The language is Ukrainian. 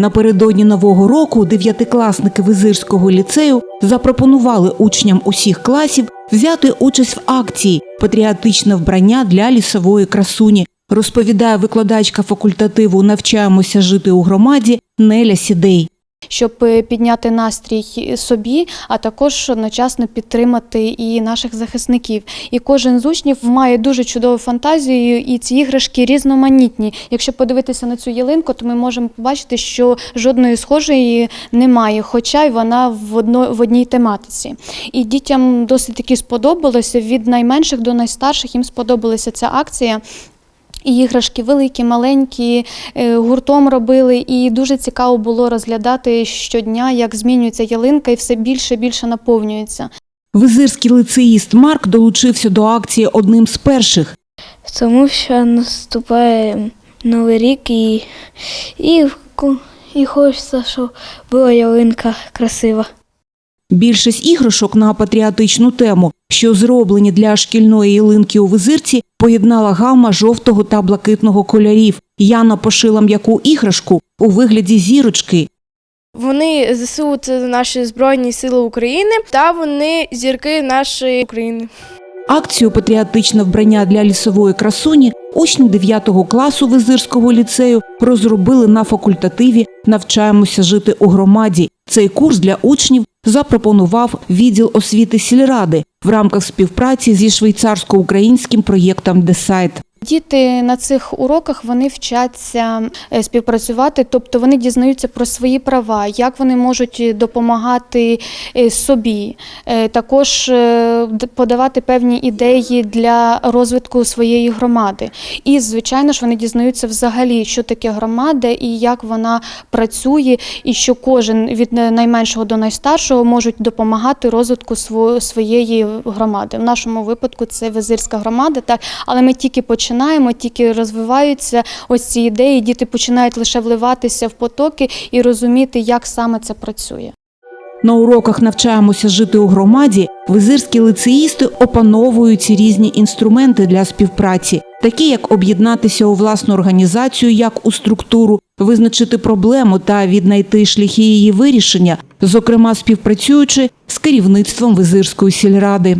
Напередодні нового року дев'ятикласники Визирського ліцею запропонували учням усіх класів взяти участь в акції Патріотичне вбрання для лісової красуні. Розповідає викладачка факультативу Навчаємося жити у громаді Неля Сідей. Щоб е, підняти настрій собі, а також одночасно підтримати і наших захисників. І кожен з учнів має дуже чудову фантазію, і ці іграшки різноманітні. Якщо подивитися на цю ялинку, то ми можемо побачити, що жодної схожої немає, хоча й вона в одно, в одній тематиці. І дітям досить таки сподобалося від найменших до найстарших. Їм сподобалася ця акція. І іграшки великі, маленькі, е, гуртом робили, і дуже цікаво було розглядати щодня, як змінюється ялинка, і все більше і більше наповнюється. Визирський лицеїст Марк долучився до акції одним з перших. Тому що наступає Новий рік і, і, і хочеться, щоб була ялинка красива. Більшість іграшок на патріотичну тему, що зроблені для шкільної ялинки у визирці, поєднала гамма жовтого та блакитного кольорів. Яна пошила м'яку іграшку у вигляді зірочки. Вони ЗСУ це наші Збройні Сили України, та вони зірки нашої України. Акцію Патріотичне вбрання для лісової красуні учні 9 класу Визирського ліцею розробили на факультативі Навчаємося жити у громаді. Цей курс для учнів запропонував відділ освіти сільради в рамках співпраці зі швейцарсько-українським проєктом Десайт. Діти на цих уроках вони вчаться е, співпрацювати, тобто вони дізнаються про свої права, як вони можуть допомагати е, собі, е, також подавати певні ідеї для розвитку своєї громади. І, звичайно ж, вони дізнаються взагалі, що таке громада і як вона працює, і що кожен від найменшого до найстаршого можуть допомагати розвитку своєї громади. В нашому випадку це визирська громада, так але ми тільки починаємо, тільки розвиваються ось ці ідеї. Діти починають лише вливатися в потоки і розуміти, як саме це працює. На уроках навчаємося жити у громаді. Визирські лицеїсти опановують ці різні інструменти для співпраці, такі як об'єднатися у власну організацію як у структуру, визначити проблему та віднайти шляхи її вирішення, зокрема співпрацюючи з керівництвом Визирської сільради.